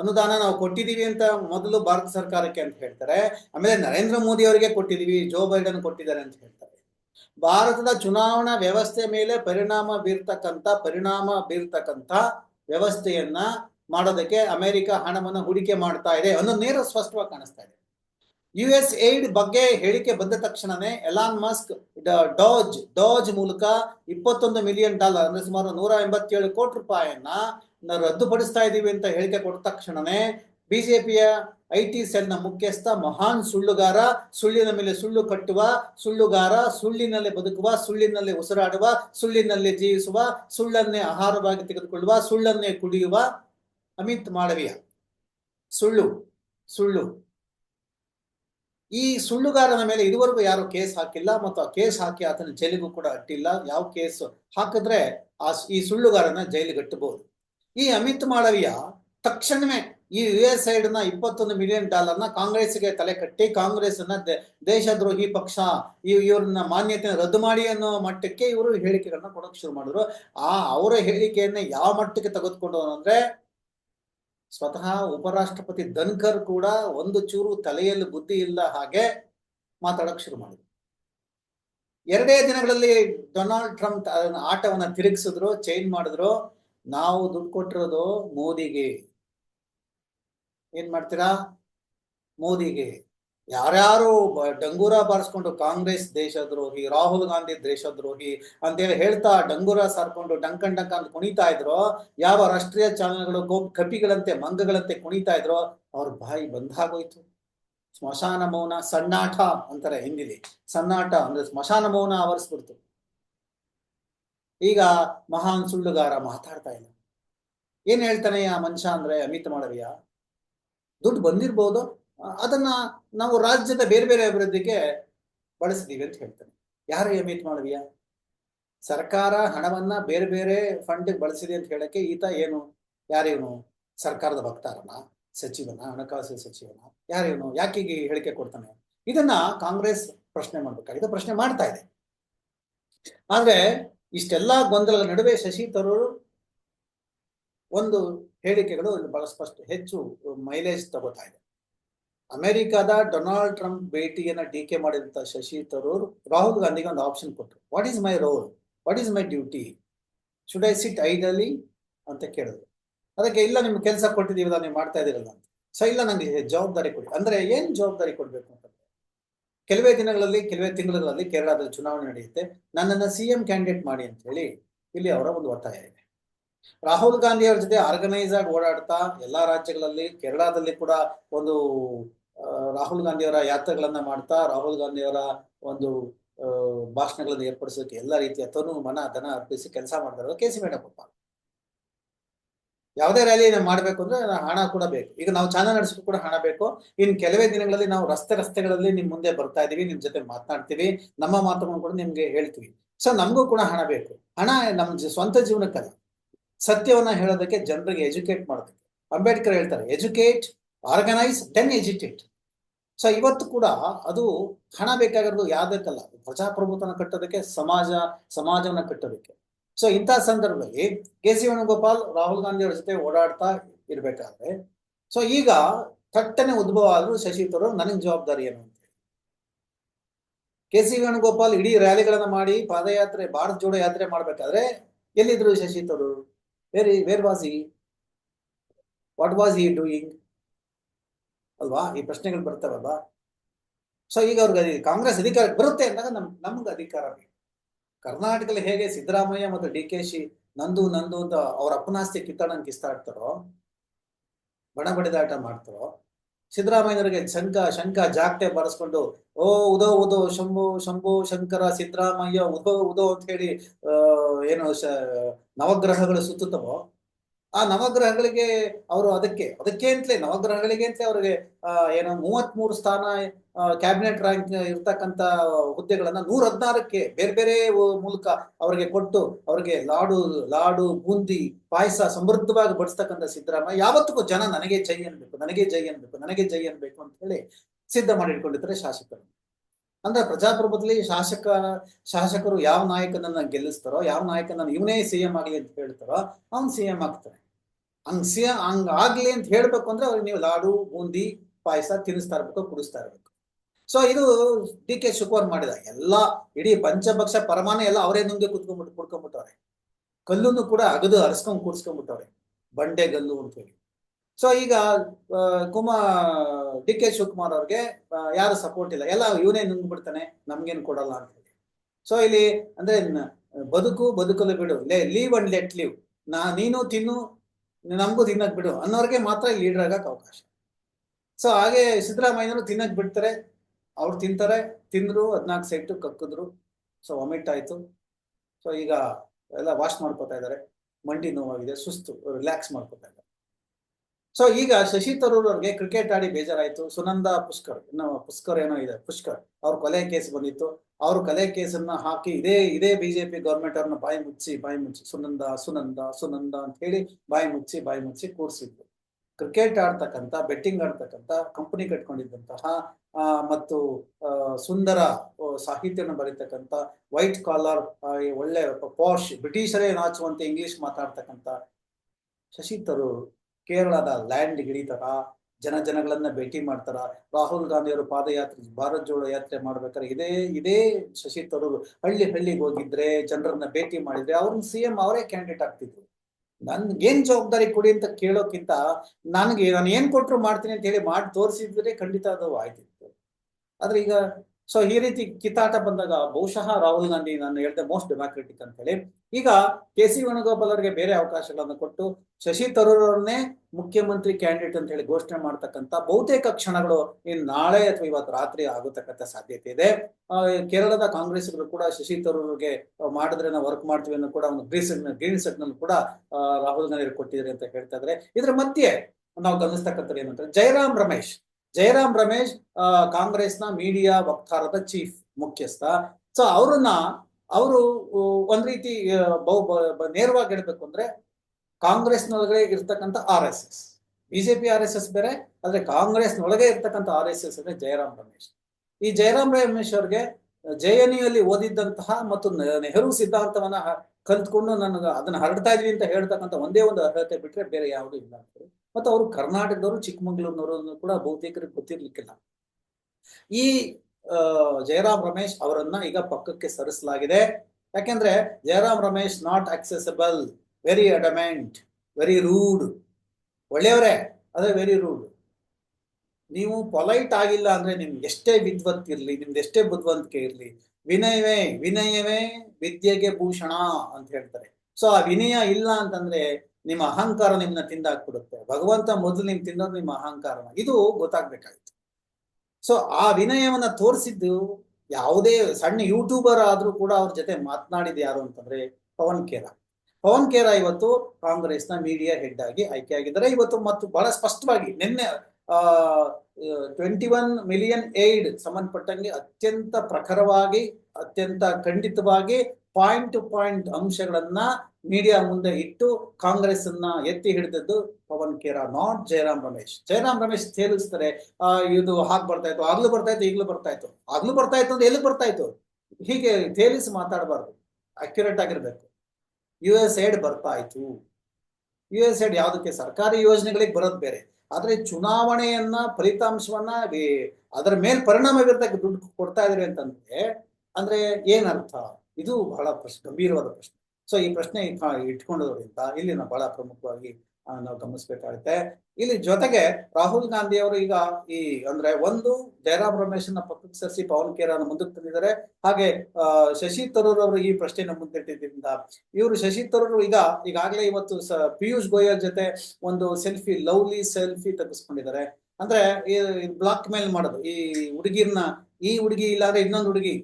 ಅನುದಾನ ನಾವು ಕೊಟ್ಟಿದ್ದೀವಿ ಅಂತ ಮೊದಲು ಭಾರತ ಸರ್ಕಾರಕ್ಕೆ ಅಂತ ಹೇಳ್ತಾರೆ. ಆಮೇಲೆ ನರೇಂದ್ರ ಮೋದಿ ಅವರಿಗೆ ಕೊಟ್ಟಿದ್ದೀವಿ, ಜೋ ಬೈಡನ್ ಕೊಟ್ಟಿದ್ದಾರೆ ಅಂತ ಹೇಳ್ತಾರೆ. ಭಾರತದ ಚುನಾವಣಾ ವ್ಯವಸ್ಥೆ ಮೇಲೆ ಪರಿಣಾಮ ಬೀರ್ತಕ್ಕಂಥ ಪರಿಣಾಮ ಬೀರ್ತಕ್ಕಂತ ವ್ಯವಸ್ಥೆಯನ್ನ ಮಾಡೋದಕ್ಕೆ ಅಮೆರಿಕ ಹಣವನ್ನು ಹೂಡಿಕೆ ಮಾಡ್ತಾ ಇದೆ ಅನ್ನೋ ನೇರ ಸ್ಪಷ್ಟವಾಗಿ ಕಾಣಿಸ್ತಾ ಇದೆ. ಯು ಎಸ್ ಏಡ್ ಬಗ್ಗೆ ಹೇಳಿಕೆ ಬಂದ ತಕ್ಷಣವೇ ಎಲಾನ್ ಮಸ್ಕ್ ಡಾಜ್ ಡಾಜ್ ಮೂಲಕ ಇಪ್ಪತ್ತೊಂದು ಮಿಲಿಯನ್ ಡಾಲರ್ ಅಂದ್ರೆ ಸುಮಾರು ನೂರ ಎಂಬತ್ತೇಳು ಕೋಟಿ ರೂಪಾಯಿಯನ್ನ ರದ್ದುಪಡಿಸ್ತಾ ಇದ್ದೀವಿ ಅಂತ ಹೇಳಿಕೆ ಕೊಟ್ಟ ತಕ್ಷಣವೇ ಬಿಜೆಪಿಯ ಐ ಟಿ ಸೆಲ್ನ ಮುಖ್ಯಸ್ಥ ಮಹಾನ್ ಸುಳ್ಳುಗಾರ, ಸುಳ್ಳಿನ ಮೇಲೆ ಸುಳ್ಳು ಕಟ್ಟುವ, ಸುಳ್ಳುಗಾರ, ಸುಳ್ಳಿನಲ್ಲಿ ಬದುಕುವ, ಸುಳ್ಳಿನಲ್ಲಿ ಉಸಿರಾಡುವ, ಸುಳ್ಳಿನಲ್ಲಿ ಜೀವಿಸುವ, ಸುಳ್ಳನ್ನೇ ಆಹಾರವಾಗಿ ತೆಗೆದುಕೊಳ್ಳುವ, ಸುಳ್ಳನ್ನೇ ಕುಡಿಯುವ ಅಮಿತ್ ಮಾಳವಿಯ. ಸುಳ್ಳು ಸುಳ್ಳು. ಈ ಸುಳ್ಳುಗಾರನ ಮೇಲೆ ಇದುವರೆಗೂ ಯಾರು ಕೇಸ್ ಹಾಕಿಲ್ಲ ಮತ್ತು ಆ ಕೇಸ್ ಹಾಕಿ ಆತನ ಜೈಲಿಗೂ ಕೂಡ ಅಟ್ಟಿಲ್ಲ ಯಾವ ಕೇಸ್ ಹಾಕಿದ್ರೆ ಆ ಈ ಸುಳ್ಳುಗಾರನ ಜೈಲಿಗೆ ಅಟ್ಟಬಹುದು ಈ ಅಮಿತ್ ಮಾಳವಿಯ ತಕ್ಷಣವೇ ಈ ಯು ಎಸ್ ಸೈಡ್ನ ನ ಇಪ್ಪತ್ತೊಂದು ಮಿಲಿಯನ್ ಡಾಲರ್ನ ಕಾಂಗ್ರೆಸ್ಗೆ ತಲೆ ಕಟ್ಟಿ ಕಾಂಗ್ರೆಸ್ ಅನ್ನ ದೇಶದ್ರೋಹಿ ಪಕ್ಷ ಇವ್ರನ್ನ ಮಾನ್ಯತೆ ರದ್ದು ಮಾಡಿ ಅನ್ನೋ ಮಟ್ಟಕ್ಕೆ ಇವರು ಹೇಳಿಕೆಗಳನ್ನ ಕೊಡೋಕೆ ಶುರು ಮಾಡಿದ್ರು. ಆ ಅವರ ಹೇಳಿಕೆಯನ್ನ ಯಾವ ಮಟ್ಟಕ್ಕೆ ತೆಗೆದುಕೊಂಡು ಅಂದ್ರೆ ಸ್ವತಃ ಉಪರಾಷ್ಟ್ರಪತಿ ಧನ್ಕರ್ ಕೂಡ ಒಂದು ಚೂರು ತಲೆಯಲ್ಲಿ ಬುದ್ಧಿ ಇಲ್ಲ ಹಾಗೆ ಮಾತಾಡಕ್ ಶುರು ಮಾಡಿದ್ರು. ಎರಡೇ ದಿನಗಳಲ್ಲಿ ಡೊನಾಲ್ಡ್ ಟ್ರಂಪ್ ಆಟವನ್ನ ತಿರುಗಿಸಿದ್ರು ಚೇಂಜ್ ಮಾಡಿದ್ರು. ನಾವು ದುಡ್ಡು ಕೊಟ್ಟಿರೋದು ಮೋದಿಗೆ. ಏನ್ ಮಾಡ್ತೀರಾ? ಮೋದಿಗೆ. ಯಾರ್ಯಾರು ಡಂಗೂರ ಬಾರಿಸ್ಕೊಂಡು ಕಾಂಗ್ರೆಸ್ ದೇಶದ್ರೋಹಿ, ರಾಹುಲ್ ಗಾಂಧಿ ದೇಶದ್ರೋಹಿ ಅಂತೇಳಿ ಹೇಳ್ತಾ ಡಂಗೂರ ಸಾರ್ಕೊಂಡು ಡಂಕನ್ ಡಂಕ ಅಂತ ಕುಣಿತಾ ಇದ್ರು, ಯಾವ ರಾಷ್ಟ್ರೀಯ ಚಾನೆಲ್ಗಳು ಗೋ ಕಪಿಗಳಂತೆ ಮಂಗಗಳಂತೆ ಕುಣಿತಾ ಇದ್ರು, ಅವ್ರ ಬಾಯಿ ಬಂದಾಗೋಯ್ತು. ಸ್ಮಶಾನ ಮೌನ ಸಣ್ಣಾಟ ಅಂತಾರೆ ಹಿಂದಿಲಿ. ಸಣ್ಣಾಟ ಅಂದ್ರೆ ಸ್ಮಶಾನ ಮೌನ ಆವರಿಸ್ಬಿಡ್ತು. ಈಗ ಮಹಾನ್ ಸುಳ್ಳುಗಾರ ಮಾತಾಡ್ತಾ ಇಲ್ಲ ಏನ್ ಹೇಳ್ತಾನೆ ಆ ಮನುಷ್ಯ ಅಂದ್ರೆ, ಅಮಿತ್ ಮಾಳವಿಯ? ದುಡ್ಡು ಬಂದಿರ್ಬೋದು. ಅದನ್ನ ನಾವು ರಾಜ್ಯದ ಬೇರೆ ಬೇರೆ ಅಭಿವೃದ್ಧಿಗೆ ಬಳಸಿದೀವಿ ಅಂತ ಹೇಳ್ತಾರೆ ಯಾರು ಏಮಿತ್ ಮಾಳವಿಯ ಸರ್ಕಾರ ಹಣವನ್ನ ಬೇರೆ ಬೇರೆ ಫಂಡ್ ಬಳಸಿದೆ ಅಂತ ಹೇಳಕ್ಕೆ ಈತ ಏನು? ಯಾರೇನು? ಸರ್ಕಾರದ ಭಕ್ತಾರನ ಸಚಿವನ? ಹಣಕಾಸು ಸಚಿವನ? ಯಾರೇನು? ಯಾಕೆ ಈ ಹೇಳಿಕೆ ಕೊಡ್ತಾನೆ? ಇದನ್ನ ಕಾಂಗ್ರೆಸ್ ಪ್ರಶ್ನೆ ಮಾಡ್ಬೇಕಾಗಿದೆ. ಪ್ರಶ್ನೆ ಮಾಡ್ತಾ ಇದೆ. ಆದ್ರೆ ಇಷ್ಟೆಲ್ಲಾ ಗೊಂದಲಗಳ ನಡುವೆ ಶಶಿ ತರೂರು ಒಂದು ಹೇಳಿಕೆಗಳು ಬಹಳ ಸ್ಪಷ್ಟ ಹೆಚ್ಚು ಮೈಲೇಜ್ ತಗೋತಾ ಇದೆ. ಅಮೆರಿಕದ ಡೊನಾಲ್ಡ್ ಟ್ರಂಪ್ ಭೇಟಿಯನ್ನ ಟೀಕೆ ಮಾಡಿದಂತ ಶಶಿ ತರೂರ್ ರಾಹುಲ್ ಗಾಂಧಿಗೆ ಒಂದು ಆಪ್ಷನ್ ಕೊಟ್ಟರು what is my role what is my duty should I sit idly ಅಂತ ಕೇಳಿದ್ರು. ಅದಕ್ಕೆ ಇಲ್ಲ, ನಿಮ್ಗೆ ಕೆಲಸ ಕೊಟ್ಟಿದ್ದೀವಲ್ಲ, ನೀವು ಮಾಡ್ತಾ ಇದ್ದೀರಲ್ಲ ಅಂತ. ಸೊ ಇಲ್ಲ ನನಗೆ ಜವಾಬ್ದಾರಿ ಕೊಡಿ. ಅಂದ್ರೆ ಏನ್ ಜವಾಬ್ದಾರಿ ಕೊಡ್ಬೇಕು ಅಂತ ಕೆಲವೇ ದಿನಗಳಲ್ಲಿ, ಕೆಲವೇ ತಿಂಗಳಲ್ಲಿ ಕೇರಳದಲ್ಲಿ ಚುನಾವಣೆ ನಡೆಯುತ್ತೆ. ನನ್ನನ್ನು ಸಿ ಎಂ ಕ್ಯಾಂಡಿಡೇಟ್ ಮಾಡಿ ಅಂತ ಹೇಳಿ ಇಲ್ಲಿ ಅವರ ಒಂದು ಒತ್ತಾಯ ಇದೆ. ರಾಹುಲ್ ಗಾಂಧಿ ಅವ್ರ ಜೊತೆ ಆರ್ಗನೈಸ್ ಆಗಿ ಓಡಾಡ್ತಾ, ಎಲ್ಲಾ ರಾಜ್ಯಗಳಲ್ಲಿ, ಕೇರಳದಲ್ಲಿ ಕೂಡ ಒಂದು ರಾಹುಲ್ ಗಾಂಧಿಯವರ ಯಾತ್ರೆಗಳನ್ನ ಮಾಡ್ತಾ, ರಾಹುಲ್ ಗಾಂಧಿಯವರ ಒಂದು ಭಾಷಣಗಳನ್ನು ಏರ್ಪಡಿಸೋಕೆ ಎಲ್ಲ ರೀತಿಯ ತನು ಮನ, ಧನ ಅರ್ಪಿಸಿ ಕೆಲಸ ಮಾಡ್ತಾರೆ ಕೆ ಸಿ ವೇಣುಗೋಪಾಲ್ ಯಾವುದೇ ರ್ಯಾಲಿ ಮಾಡ್ಬೇಕು ಅಂದ್ರೆ ಹಣ ಕೂಡ ಬೇಕು. ಈಗ ನಾವು ಚಾನಲ್ ನಡೆಸಕ್ಕೂ ಕೂಡ ಹಣ ಬೇಕು. ಇನ್ ಕೆಲವೇ ದಿನಗಳಲ್ಲಿ ನಾವು ರಸ್ತೆ ರಸ್ತೆಗಳಲ್ಲಿ ನಿಮ್ ಮುಂದೆ ಬರ್ತಾ ಇದೀವಿ, ನಿಮ್ ಜೊತೆ ಮಾತನಾಡ್ತೀವಿ, ನಮ್ಮ ಮಾತುಗಳನ್ನು ಕೂಡ ನಿಮ್ಗೆ ಹೇಳ್ತೀವಿ. ಸೊ ನಮಗೂ ಕೂಡ ಹಣ ಬೇಕು. ಹಣ ನಮ್ ಸ್ವಂತ ಜೀವನಕ್ಕಲ್ಲ ಸತ್ಯವನ್ನ ಹೇಳೋದಕ್ಕೆ ಜನರಿಗೆ ಎಜುಕೇಟ್ ಮಾಡೋದಕ್ಕೆ. ಅಂಬೇಡ್ಕರ್ ಹೇಳ್ತಾರೆ educate organise then educate so ಇವತ್ತು ಕೂಡ ಅದು ಹಣ ಬೇಕಾಗಿರೋದು ಯಾವ್ದಕ್ಕಲ್ಲ ಪ್ರಜಾಪ್ರಭುತ್ವನ ಕಟ್ಟೋದಕ್ಕೆ, ಸಮಾಜ, ಸಮಾಜವನ್ನ ಕಟ್ಟೋದಕ್ಕೆ. ಸೊ ಇಂಥ ಸಂದರ್ಭದಲ್ಲಿ ಕೆ ಸಿ ವೇಣುಗೋಪಾಲ್ ರಾಹುಲ್ ಗಾಂಧಿ ಅವರ ಜೊತೆ ಓಡಾಡ್ತಾ ಇರ್ಬೇಕಾದ್ರೆ ಸೊ ಈಗ ಥಟ್ಟನೆ ಉದ್ಭವ ಆದ್ರೂ ಶಶಿ ತರೂರ್ ನನಗೆ ಜವಾಬ್ದಾರಿ ಏನು ಅಂತ ಕೆ ಸಿ ವೇಣುಗೋಪಾಲ್ ಇಡೀ ರ್ಯಾಲಿಗಳನ್ನ ಮಾಡಿ ಪಾದಯಾತ್ರೆ, ಭಾರತ ಜೋಡೋ ಯಾತ್ರೆ ಮಾಡ್ಬೇಕಾದ್ರೆ ಎಲ್ಲಿದ್ರು Shashi Tharoor? Where where was I what was I doing ಅಲ್ವಾ? ಈ ಪ್ರಶ್ನೆಗಳು ಬರ್ತಾವಲ್ವಾ? ಸೊ ಈಗ ಅವ್ರಿಗೆ ಕಾಂಗ್ರೆಸ್ ಅಧಿಕಾರಕ್ಕೆ ಬರುತ್ತೆ ಅಂದಾಗ ನಮ್, ನಮ್ಗೆ ಅಧಿಕಾರ ಬೇಕು. ಕರ್ನಾಟಕದಲ್ಲಿ ಹೇಗೆ ಸಿದ್ದರಾಮಯ್ಯ ಮತ್ತು ಡಿ ಕೆ ಶಿ ನಂದು ನಂದು ಅಂತ ಅವ್ರ ಅಪ್ಪನಾಸ್ತಿ ಕಿತ್ತಾಡನ್ ಕಿಸ್ತಾ ಇರ್ತಾರೋ, ಬಣ ಬಡಿದಾಟ ಮಾಡ್ತಾರೋ, ಸಿದ್ದರಾಮಯ್ಯನವರಿಗೆ ಶಂಕ ಶಂಕ ಜಾಗ್ತೆ ಬಾರಿಸ್ಕೊಂಡು, ಓ, ಉದೋ ಉದೋ, ಶಂಭು ಶಂಭು, ಶಂಕರ, ಸಿದ್ದರಾಮಯ್ಯ, ಉದೋ ಉದೋ ಅಂತ ಹೇಳಿ ಏನು ನವಗ್ರಹಗಳು ಸುತ್ತುತ್ತವೋ ಆ ನವಗ್ರಹಗಳಿಗೆ ಅವರು ಅದಕ್ಕೆ ಅದಕ್ಕೆ ಅಂತಲೇ ನವಗ್ರಹಗಳಿಗೆ ಅಂತಲೇ ಅವ್ರಿಗೆ ಏನೋ ಮೂವತ್ತ್ ಮೂರು ಸ್ಥಾನ ಕ್ಯಾಬಿನೆಟ್ ರ್ಯಾಂಕ್ ಇರ್ತಕ್ಕಂತ ಹುದ್ದೆಗಳನ್ನ ನೂರ ಹದಿನಾರಕ್ಕೆ ಬೇರೆ ಬೇರೆ ಮೂಲಕ ಅವರಿಗೆ ಕೊಟ್ಟು ಅವರಿಗೆ ಲಾಡು ಲಾಡು, ಬೂಂದಿ, ಪಾಯಸ ಸಮೃದ್ಧವಾಗಿ ಬಡಿಸ್ತಕ್ಕಂಥ ಸಿದ್ದರಾಮಯ್ಯ ಯಾವತ್ತಿಗೂ ಜನ ನನಗೆ ಜೈ ಅನ್ಬೇಕು, ನನಗೆ ಜೈ ಅನ್ಬೇಕು, ನನಗೆ ಜೈ ಅನ್ಬೇಕು ಅಂತ ಹೇಳಿ ಸಿದ್ಧ ಮಾಡಿಟ್ಕೊಂಡಿದ್ದಾರೆ ಶಾಸಕರು. ಅಂದ್ರೆ ಪ್ರಜಾಪ್ರಭುತ್ವದಲ್ಲಿ ಶಾಸಕ, ಶಾಸಕರು ಯಾವ ನಾಯಕನನ್ನ ಗೆಲ್ಲಿಸ್ತಾರೋ, ಯಾವ ನಾಯಕನನ್ನ ಇವನೇ ಸಿ ಎಂ ಆಗಲಿ ಅಂತ ಹೇಳ್ತಾರೋ, ಅವ್ನು ಸಿ ಎಂ ಆಗ್ತಾನೆ. ಹಂಗ್ ಸಿ ಹಂಗ ಆಗ್ಲಿ ಅಂತ ಹೇಳ್ಬೇಕು ಅಂದ್ರೆ ಅವ್ರಿಗೆ ನೀವು ಲಾಡು, ಬೂಂದಿ, ಪಾಯಸ ತಿನ್ನಿಸ್ತಾ ಇರ್ಬೇಕು, ಕುಡಿಸ್ತಾ ಇರ್ಬೇಕು. ಸೊ ಇದು ಡಿ ಕೆ ಶಿವಕುಮಾರ್ ಮಾಡಿದ. ಎಲ್ಲ ಇಡೀ ಪಂಚಭಕ್ಷ ಪರಮಾನ ಎಲ್ಲ ಅವರೇ ನುಂಗೆ ಕುತ್ಕೊಂಡ್ಬಿಟ್ಟು, ಕುಡ್ಕೊಂಡ್ಬಿಟ್ಟವ್ರೆ. ಕಲ್ಲನ್ನು ಕೂಡ ಅಗದು ಅರಸ್ಕೊಂಡ್ ಕೂಡ್ಸ್ಕೊಂಡ್ಬಿಟ್ಟವ್ರೆ ಬಂಡೆ ಗಲ್ಲು ಅಂತ ಹೇಳಿ. ಸೊ ಈಗ ಕುಮಾ, ಡಿ ಕೆ ಶಿವಕುಮಾರ್ ಅವ್ರಿಗೆ ಯಾರು ಸಪೋರ್ಟ್ ಇಲ್ಲ. ಎಲ್ಲ ಇವನೇ ನುಂಗ್ಬಿಡ್ತಾನೆ, ನಮ್ಗೇನು ಕೊಡಲ್ಲ ಅಂತ ಹೇಳಿ. ಸೊ ಇಲ್ಲಿ ಅಂದ್ರೆ ಬದುಕು, ಬದುಕಲು ಬಿಡು. ಲೇ ಲೀವ್ ಅಂಡ್ ಲೆಟ್ ಲೀವ್ ನಾ, ನೀನು ತಿನ್ನು ನಮಗೂ ತಿನ್ನಕ್ ಬಿಡು ಅನ್ನೋರಿಗೆ ಮಾತ್ರ ಲೀಡರ್ ಆಗಕ್ ಅವಕಾಶ. ಸೊ ಹಾಗೆ ಸಿದ್ದರಾಮಯ್ಯನವರು ತಿನ್ನಕ್ ಬಿಡ್ತಾರೆ. ಅವ್ರು ತಿಂತಾರೆ. ತಿಂದ್ರು, ಹದ್ನಾಲ್ಕು ಸೈಟು ಕಕ್ಕಿದ್ರು. ಸೊ ವಾಮಿಟ್ ಆಯ್ತು. ಸೊ ಈಗ ಎಲ್ಲ ವಾಶ್ ಮಾಡ್ಕೋತಾ ಇದ್ದಾರೆ. ಮಂಡಿ ನೋವಾಗಿದೆ, ಸುಸ್ತು ರಿಲ್ಯಾಕ್ಸ್ ಮಾಡ್ಕೋತಾ ಇದ್ದಾರೆ. ಸೊ ಈಗ ಶಶಿ ತರೂರ್ ಅವ್ರಿಗೆ ಕ್ರಿಕೆಟ್ ಆಡಿ ಬೇಜಾರಾಯ್ತು. ಸುನಂದ ಪುಷ್ಕರ್, ಇನ್ನು ಪುಷ್ಕರ್ ಏನೋ ಇದೆ, ಪುಷ್ಕರ್. ಅವ್ರ ಕೊಲೆ ಕೇಸ್ ಬಂದಿತ್ತು. ಅವ್ರ ಕೊಲೆ ಕೇಸನ್ನ ಹಾಕಿ ಇದೇ ಇದೇ ಬಿಜೆಪಿ ಗೌರ್ಮೆಂಟ್ ಅವ್ರನ್ನ ಬಾಯಿ ಮುಚ್ಚಿ ಬಾಯಿ ಮುಚ್ಚಿ, ಸುನಂದ ಸುನಂದ ಸುನಂದ ಅಂತ ಹೇಳಿ ಬಾಯಿ ಮುಚ್ಚಿ ಬಾಯಿ ಮುಚ್ಚಿ ಕೂರಿಸಿದ್ರು. ಕ್ರಿಕೆಟ್ ಆಡ್ತಕ್ಕಂಥ ಬೆಟ್ಟಿಂಗ್ ಆಡ್ತಕ್ಕಂಥ ಕಂಪನಿ ಕಟ್ಕೊಂಡಿದ್ದಂತಹ ಮತ್ತು ಸುಂದರ ಸಾಹಿತ್ಯನ ಬರೀತಕ್ಕಂಥ ವೈಟ್ ಕಾಲರ್ ಒಳ್ಳೆ ಪಾಶ್ ಬ್ರಿಟಿಷರೇ ನಾಚುವಂತೆ ಇಂಗ್ಲಿಷ್ ಮಾತಾಡ್ತಕ್ಕಂಥ ಶಶಿ ತರೂರ್ ಕೇರಳದ ಲ್ಯಾಂಡ್ ಹಿಡಿತಾರ, ಜನ ಜನಗಳನ್ನ ಭೇಟಿ ಮಾಡ್ತಾರ, ರಾಹುಲ್ ಗಾಂಧಿ ಅವರು ಪಾದಯಾತ್ರೆ, ಭಾರತ್ ಜೋಡೋ ಯಾತ್ರೆ ಮಾಡ್ಬೇಕಾದ್ರೆ ಇದೇ ಇದೇ ಶಶಿ ತರೂರ್. ಹಳ್ಳಿ ಹಳ್ಳಿಗೆ ಹೋಗಿದ್ರೆ ಜನರನ್ನ ಭೇಟಿ ಮಾಡಿದ್ರೆ ಅವ್ರನ್ನ ಸಿ ಎಂ ಅವರೇ ಕ್ಯಾಂಡಿಡೇಟ್ ಆಗ್ತಿದ್ರು. ಏನ್ ಜವಾಬ್ದಾರಿ ಕೊಡಿ ಅಂತ ಕೇಳೋಕ್ಕಿಂತ ನನ್ಗೆ ನಾನು ಏನ್ ಕೊಟ್ರು ಮಾಡ್ತೀನಿ ಅಂತ ಹೇಳಿ ಮಾಡಿ ತೋರಿಸಿದ್ರೆ ಖಂಡಿತ ಅದು ಆಯ್ತಿತ್ತು. ಆದ್ರೆ ಈಗ ಸೊ ಈ ರೀತಿ ಕಿತ್ತಾಟ ಬಂದಾಗ ಬಹುಶಃ ರಾಹುಲ್ ಗಾಂಧಿ ನಾನು ಹೇಳ್ದೆ ಮೋಸ್ಟ್ ಡೆಮಾಕ್ರೆಟಿಕ್ ಅಂತ ಹೇಳಿ. ಈಗ ಕೆ ಸಿ ವೇಣುಗೋಪಾಲ್ ಅವರಿಗೆ ಬೇರೆ ಅವಕಾಶಗಳನ್ನು ಕೊಟ್ಟು ಶಶಿ ತರೂರ್ ಅವ್ರನ್ನೇ ಮುಖ್ಯಮಂತ್ರಿ ಕ್ಯಾಂಡಿಡೇಟ್ ಅಂತ ಹೇಳಿ ಘೋಷಣೆ ಮಾಡ್ತಕ್ಕಂಥ ಬಹುತೇಕ ಕ್ಷಣಗಳು ಇನ್ ನಾಳೆ ಅಥವಾ ಇವತ್ತು ರಾತ್ರಿ ಆಗತಕ್ಕಂಥ ಸಾಧ್ಯತೆ ಇದೆ. ಕೇರಳದ ಕಾಂಗ್ರೆಸ್ಗಳು ಕೂಡ ಶಶಿ ತರೂರ್ಗೆ ಮಾಡಿದ್ರೆ ನಾವು ವರ್ಕ್ ಮಾಡ್ತೀವಿ ಅನ್ನೋ ಕೂಡ ಒಂದು ಗ್ರೀನ್ ಗ್ರೀನ್ ಸಿಗ್ನಲ್ ಕೂಡ ರಾಹುಲ್ ಗಾಂಧಿ ಕೊಟ್ಟಿದ್ದಾರೆ ಅಂತ ಹೇಳ್ತಾ ಇದ್ದಾರೆ. ಇದ್ರ ಮಧ್ಯೆ ನಾವು ಗಮನಿಸ್ತಕ್ಕಂಥದ್ದು ಏನಂದ್ರೆ ಜಯರಾಮ್ ರಮೇಶ್. ಜಯರಾಮ್ ರಮೇಶ್ ಕಾಂಗ್ರೆಸ್ನ ಮೀಡಿಯಾ ವಕ್ತಾರದ ಚೀಫ್ ಮುಖ್ಯಸ್ಥ. ಸೊ ಅವ್ರನ್ನ ಅವರು ಒಂದ್ ರೀತಿ ನೇರವಾಗಿ ಹೇಳ್ಬೇಕು ಅಂದ್ರೆ ಕಾಂಗ್ರೆಸ್ನೊಳಗಡೆ ಇರ್ತಕ್ಕಂಥ R S S. BJP R S S ಬೇರೆ, ಆದ್ರೆ ಕಾಂಗ್ರೆಸ್ನೊಳಗೆ ಇರ್ತಕ್ಕಂಥ ಆರ್ ಎಸ್ ಎಸ್ ಅಂದ್ರೆ ಜಯರಾಮ್ ರಮೇಶ್. ಈ ಜಯರಾಮ್ ರಮೇಶ್ ಅವ್ರಿಗೆ ಜೆ ಎನ್ ಯಲ್ಲಿ ಓದಿದ್ದಂತಹ ಮತ್ತು ನೆಹರು ಸಿದ್ಧಾಂತವನ್ನ ಕಲ್ತ್ಕೊಂಡು ನನಗೆ ಅದನ್ನ ಹರಡ್ತಾ ಇದೀವಿ ಅಂತ ಹೇಳ್ತಕ್ಕಂಥ ಒಂದೇ ಒಂದು ಅರ್ಹತೆ ಬಿಟ್ರೆ ಬೇರೆ ಯಾವುದೂ ಇಲ್ಲ. ಅಂತ ಮತ್ತು ಅವರು ಕರ್ನಾಟಕದವರು, ಚಿಕ್ಕಮಗಳೂರಿನವರು ಕೂಡ ಬಹುತೇಕರಿಗೆ ಗೊತ್ತಿರಲಿಕ್ಕಿಲ್ಲ. ಈ ಜಯರಾಮ್ ರಮೇಶ್ ಅವರನ್ನ ಈಗ ಪಕ್ಕಕ್ಕೆ ಸರಿಸಲಾಗಿದೆ. ಯಾಕೆಂದ್ರೆ Jairam Ramesh not accessible very adamant very rude ಒಳ್ಳೆಯವರೇ, ಅದೇ ವೆರಿ ರೂಡ್ ನೀವು ಪೊಲೈಟ್ ಆಗಿಲ್ಲ ಅಂದ್ರೆ ನಿಮ್ಗೆ ಎಷ್ಟೇ ವಿದ್ವತ್ ಇರಲಿ, ನಿಮ್ದು ಎಷ್ಟೇ ಬುದ್ಧಿವಂತಿಕೆ ಇರಲಿ, ವಿನಯವೇ ವಿನಯವೇ ವಿದ್ಯೆಗೆ ಭೂಷಣ ಅಂತ ಹೇಳ್ತಾರೆ. ಸೊ ಆ ವಿನಯ ಇಲ್ಲ ಅಂತಂದ್ರೆ ನಿಮ್ಮ ಅಹಂಕಾರ ನಿಮ್ಮನ್ನ ತಿಂದಾಕ್ಬಿಡುತ್ತೆ. ಭಗವಂತ ಮೊದಲು ನಿಮ್ ತಿನ್ನೋದು ನಿಮ್ಮ ಅಹಂಕಾರನ ಇದು ಗೊತ್ತಾಗ್ಬೇಕಾಗಿತ್ತು ಸೊ ಆ ವಿನಯವನ್ನ ತೋರಿಸಿದ್ದು ಯಾವುದೇ ಸಣ್ಣ ಯೂಟ್ಯೂಬರ್ ಆದ್ರೂ ಕೂಡ ಅವ್ರ ಜೊತೆ ಮಾತನಾಡಿದ ಯಾರು ಅಂತಂದ್ರೆ ಪವನ್ ಖೇರಾ ಪವನ್ ಖೇರಾ ಇವತ್ತು ಕಾಂಗ್ರೆಸ್ನ ಮೀಡಿಯಾ ಹೆಡ್ ಆಗಿ ಆಯ್ಕೆಯಾಗಿದ್ದಾರೆ ಇವತ್ತು ಮತ್ತು ಬಹಳ ಸ್ಪಷ್ಟವಾಗಿ ನಿನ್ನೆ, ಆ ಟ್ವೆಂಟಿ ಒನ್ ಮಿಲಿಯನ್ ಏಡ್ ಸಂಬಂಧಪಟ್ಟಂಗೆ ಅತ್ಯಂತ ಪ್ರಖರವಾಗಿ, ಅತ್ಯಂತ ಖಂಡಿತವಾಗಿ ಪಾಯಿಂಟ್ ಟು ಪಾಯಿಂಟ್ ಅಂಶಗಳನ್ನ ಮೀಡಿಯಾ ಮುಂದೆ ಇಟ್ಟು ಕಾಂಗ್ರೆಸ್ ಅನ್ನ ಎತ್ತಿ ಹಿಡಿದದ್ದು ಪವನ್ ಕೇರಾ ನಾಟ್ ಜಯರಾಮ್ ರಮೇಶ್. ಜಯರಾಮ್ ರಮೇಶ್ ತೇಲಿಸ್ತಾರೆ, ಆ, ಇದು ಹಾಗೆ ಬರ್ತಾ ಇತ್ತು, ಆಗ್ಲೂ ಬರ್ತಾ ಇತ್ತು, ಈಗಲೂ ಬರ್ತಾ ಇತ್ತು. ಆಗ್ಲೂ ಬರ್ತಾ ಇತ್ತು ಅಂದ್ರೆ ಎಲ್ಲಿ ಬರ್ತಾ ಇತ್ತು? ಹೀಗೆ ತೇಲಿಸಿ ಮಾತಾಡಬಾರ್ದು ಅಕ್ಯುರೇಟ್ ಆಗಿರ್ಬೇಕು. ಯು ಎಸ್ ಏಡ್ ಬರ್ತಾ ಇತ್ತು. ಯು ಎಸ್ ಏಡ್ ಯಾವುದಕ್ಕೆ? ಸರ್ಕಾರಿ ಯೋಜನೆಗಳಿಗೆ ಬರೋದು ಬೇರೆ. ಆದ್ರೆ ಚುನಾವಣೆಯನ್ನ, ಫಲಿತಾಂಶವನ್ನ ಅದರ ಮೇಲ್ ಪರಿಣಾಮ ಬೀರ್ತಕ್ಕೆ ದುಡ್ಡು ಕೊಡ್ತಾ ಇದ್ರಿ ಅಂತಂದ್ರೆ, ಅಂದ್ರೆ ಏನರ್ಥ ಇದು ಬಹಳ ಪ್ರಶ್ನೆ ಗಂಭೀರವಾದ ಪ್ರಶ್ನೆ. ಸೊ ಈ ಪ್ರಶ್ನೆ ಇಟ್ಕೊಂಡೋದರಿಂದ ಇಲ್ಲಿ ನಾವು ಬಹಳ ಪ್ರಮುಖವಾಗಿ ನಾವು ಗಮನಿಸಬೇಕಾಗುತ್ತೆ. ಇಲ್ಲಿ ಜೊತೆಗೆ ರಾಹುಲ್ ಗಾಂಧಿ ಅವರು ಈಗ ಈ, ಅಂದ್ರೆ ಒಂದು ಜಯರಾಮ್ನ ಪಕ್ಕಕ್ಕೆ ಸರಿಸಿ ಪವನ್ ಕೇರನ್ನು ಮುಂದಕ್ಕೆ ತಂದಿದ್ದಾರೆ. ಹಾಗೆ ಶಶಿ ತರೂರ್ ಅವರು ಈ ಪ್ರಶ್ನೆನ ಮುಂದಿಟ್ಟಿದ್ದರಿಂದ ಇವರು ಶಶಿ ತರೂರ್ ಈಗ, ಈಗಾಗಲೇ ಇವತ್ತು ಪಿಯೂಷ್ ಗೋಯಲ್ ಜೊತೆ ಒಂದು ಸೆಲ್ಫಿ, ಲವ್ಲಿ ಸೆಲ್ಫಿ ತೆಗೆಸ್ಕೊಂಡಿದ್ದಾರೆ. ಅಂದ್ರೆ ಬ್ಲಾಕ್ ಮೇಲ್ ಮಾಡೋದು, ಈ ಹುಡುಗಿರ್ನ, ಈ ಹುಡುಗಿ ಇಲ್ಲಾಂದ್ರೆ ಇನ್ನೊಂದು ಹುಡುಗಿ